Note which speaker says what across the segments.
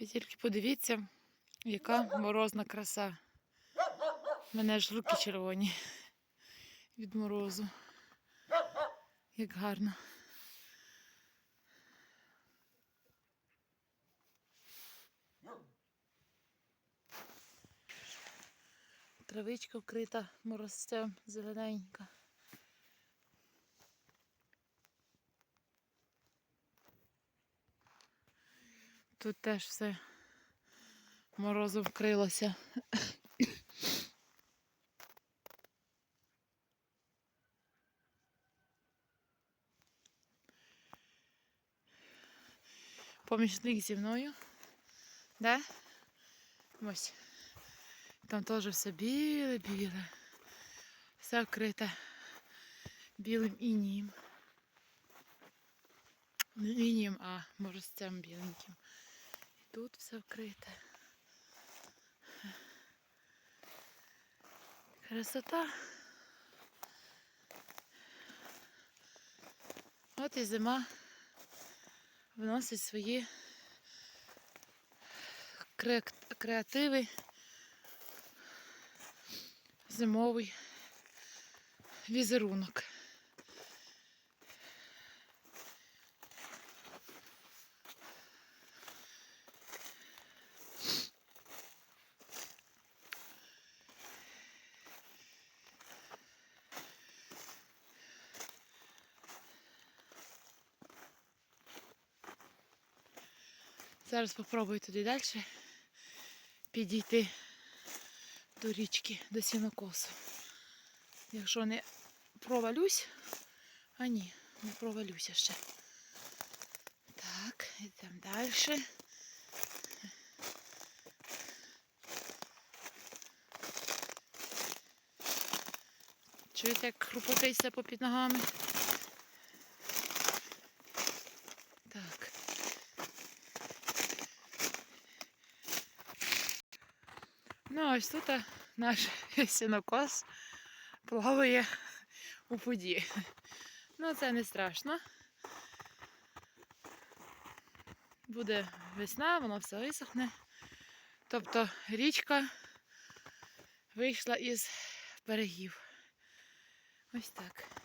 Speaker 1: Ви тільки подивіться, яка морозна краса. У мене аж руки червоні від морозу. Як гарно. Травичка вкрита морозцем зелененька. Тут теж все морозу вкрилося. Помічник зі мною. Да? Ось. Там теж все біле-біле. Все вкрите білим інієм. Не інієм, а морозцем біленьким. Тут все вкрите. Красота. От і зима вносить свої кре- креативи, зимовий візерунок. Зараз спробую туди далі підійти до річки, до сінокосу. Якщо не провалюсь, а ні, не провалюся ще. Так, йдемо далі. Чуєте, як хрупотиться попід ногами? Так. Ну, ось тут наш сінокос плаває у воді. Ну, це не страшно. Буде весна, воно все висохне. Тобто річка вийшла із берегів. Ось так.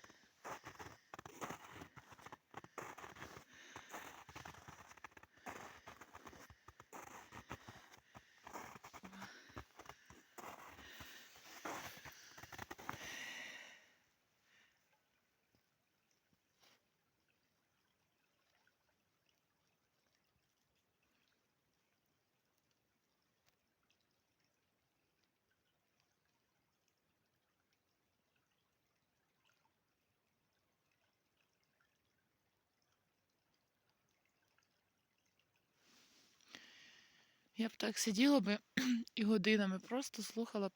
Speaker 1: Я б так сиділа би і годинами просто слухала, б,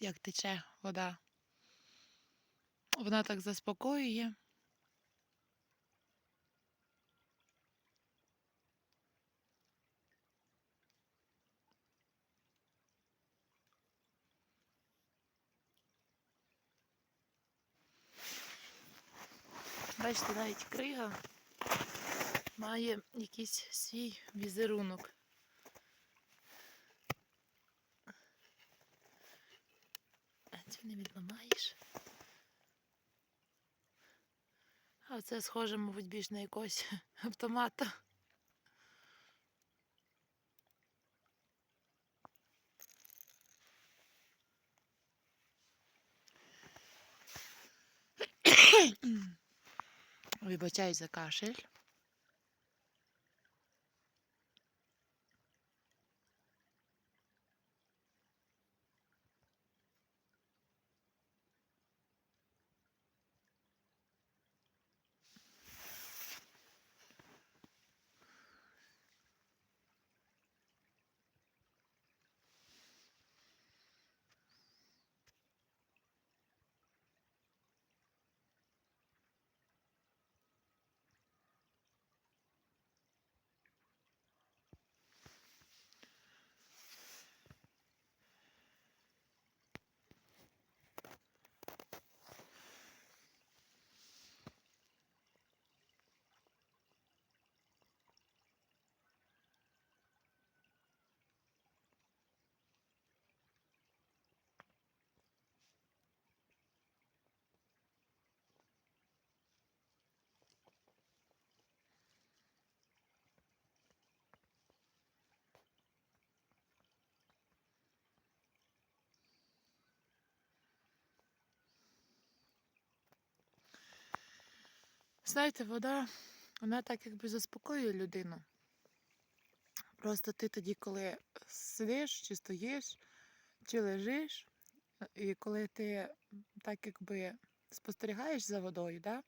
Speaker 1: як тече вода. Вона так заспокоює. Бачите, навіть крига має якийсь свій візерунок. А цю не відламаєш. А це схоже, мабуть, більш на якогось автомата. Вибачаюсь за кашель. Знаєте, вода, вона так якби заспокоює людину. Просто ти тоді, коли сидиш, чи стоїш, чи лежиш, і коли ти так якби спостерігаєш за водою, да?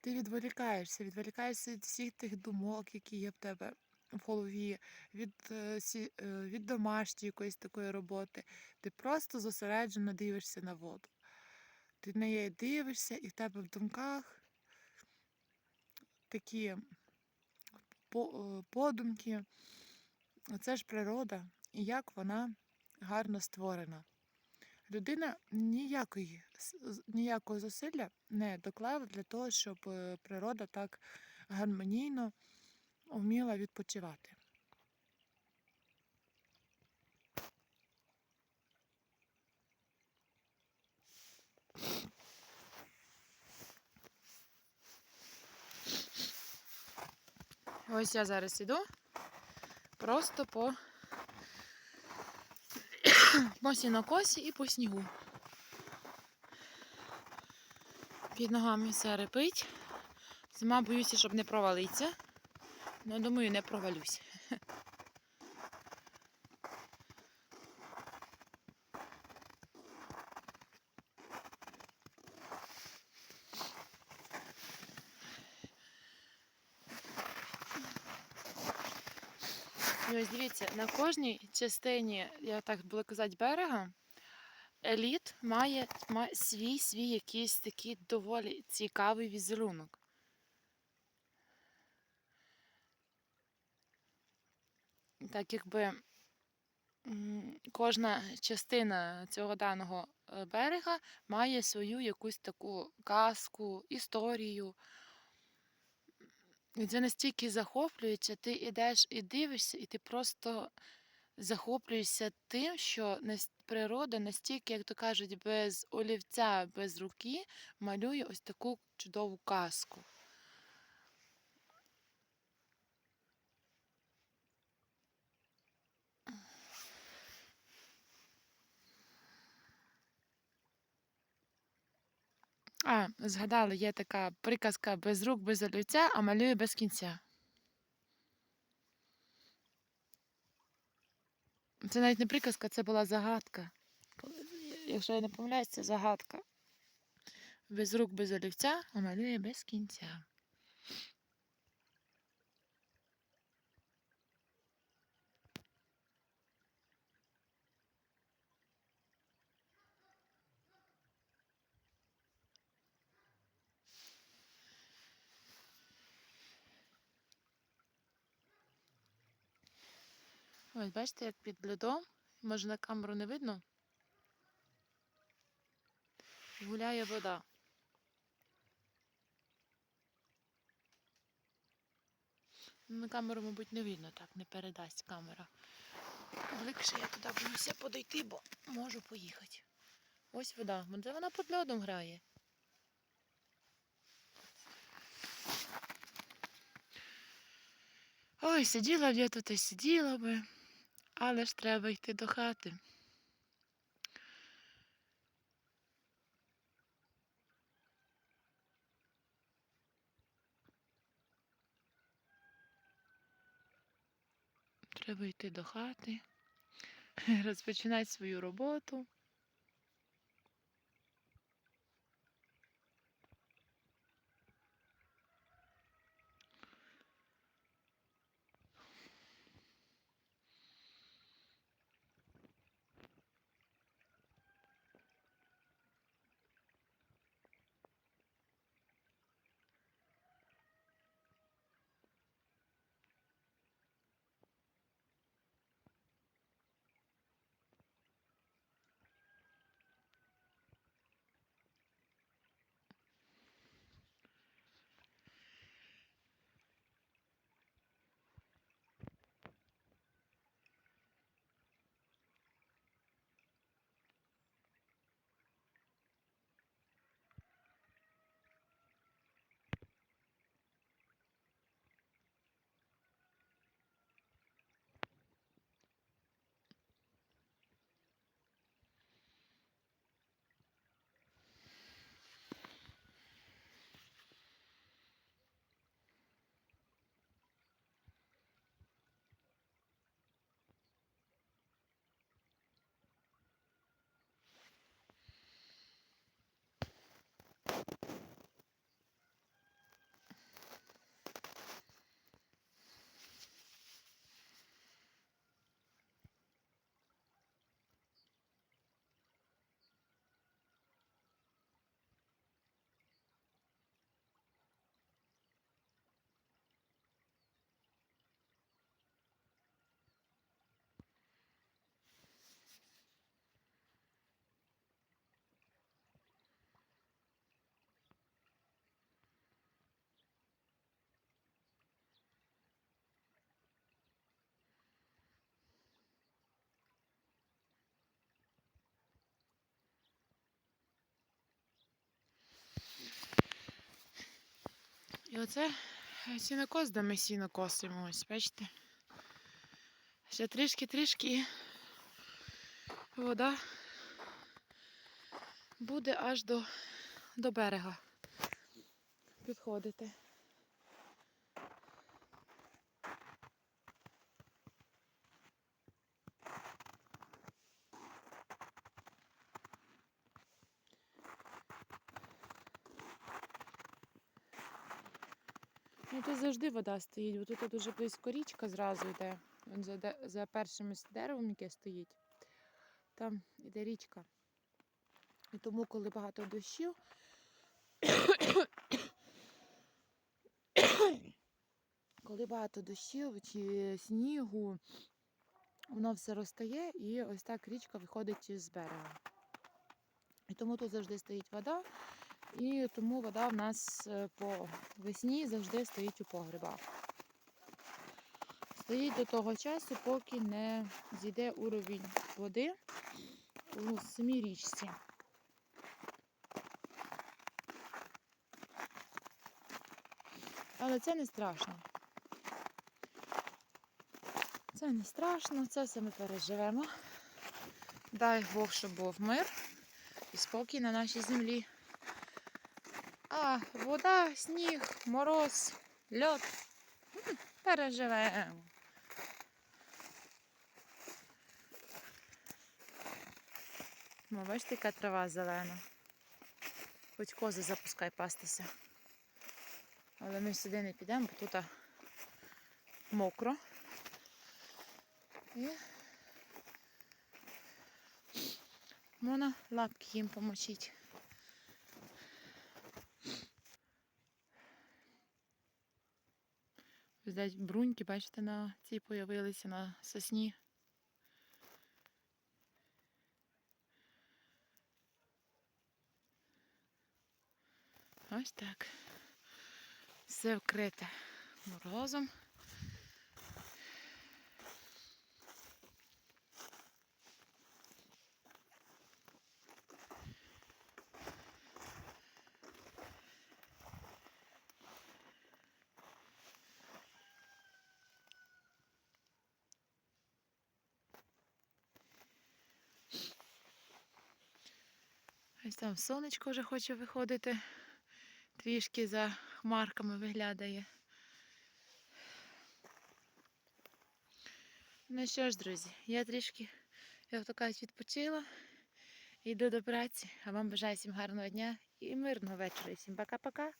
Speaker 1: ти відволікаєшся, відволікаєшся від всіх тих думок, які є в тебе в голові, від, е, е, від домашньої якоїсь такої роботи. Ти просто зосереджено дивишся на воду. Ти на неї дивишся, і в тебе в думках такі е, подумки. Це ж природа, і як вона гарно створена. Людина ніякої, ніякого зусилля не доклала для того, щоб е, природа так гармонійно вміла відпочивати. Ось я зараз іду просто по, по сінокосі і по снігу. Під ногами все репить. Зима боюся, щоб не провалиться. Ну, думаю, не провалюсь. І ось дивіться, на кожній частині, я так буду казати, берега, еліт має, має свій свій якийсь такий доволі цікавий візерунок. Так якби кожна частина цього даного е, берега має свою якусь таку казку, історію. Це настільки захоплюється, ти йдеш і дивишся, і ти просто захоплюєшся тим, що природа настільки, як то кажуть, без олівця, без руки малює ось таку чудову казку. А, згадала, є така приказка без рук, без олівця, а малює без кінця. Це навіть не приказка, це була загадка. Якщо я не помиляюсь, це загадка. Без рук, без олівця, а малює без кінця. Ось бачите, як під льодом, може на камеру не видно, гуляє вода. На камеру, мабуть, не видно, так не передасть камера. Бликше я туди боюся подойти, бо можу поїхати. Ось вода. Де вона під льодом грає? Ой, сиділа б я тут і сиділа би, але ж треба йти до хати. Треба йти до хати, розпочинати свою роботу. І оце сінокос, де ми сіно косимо, ось, бачите? Ще трішки-трішки вода буде аж до, до берега підходити. Ну тут завжди вода стоїть, бо тут дуже близько річка зразу йде. Вон за, де- за першим деревом, яке стоїть, там іде річка. І тому, коли багато дощів, коли багато дощів чи снігу, воно все розтає і ось так річка виходить з берега. І тому тут завжди стоїть вода, і тому вода в нас е, по весні завжди стоїть у погребах. Стоїть до того часу, поки не зійде уровень води у самій річці. Але це не страшно. Це не страшно, це все ми переживемо. Дай Бог, щоб був мир і спокій на нашій землі. Вода, сніг, мороз, льод. М, Переживемо. Ну, бачите, яка трава зелена. Хоч кози запускай пастися. Але ми сюди не підемо, бо тут мокро. І можна лапки їм помочити. Видать, бруньки, бачите, на цій появилися на сосні. Ось так. Все вкрите морозом. Ось там сонечко вже хоче виходити. Трішки за хмарками виглядає. Ну що ж, друзі, я трішки, як то кажуть, відпочила. Йду до праці, а вам бажаю всім гарного дня і мирного вечора. Всім пока-пока.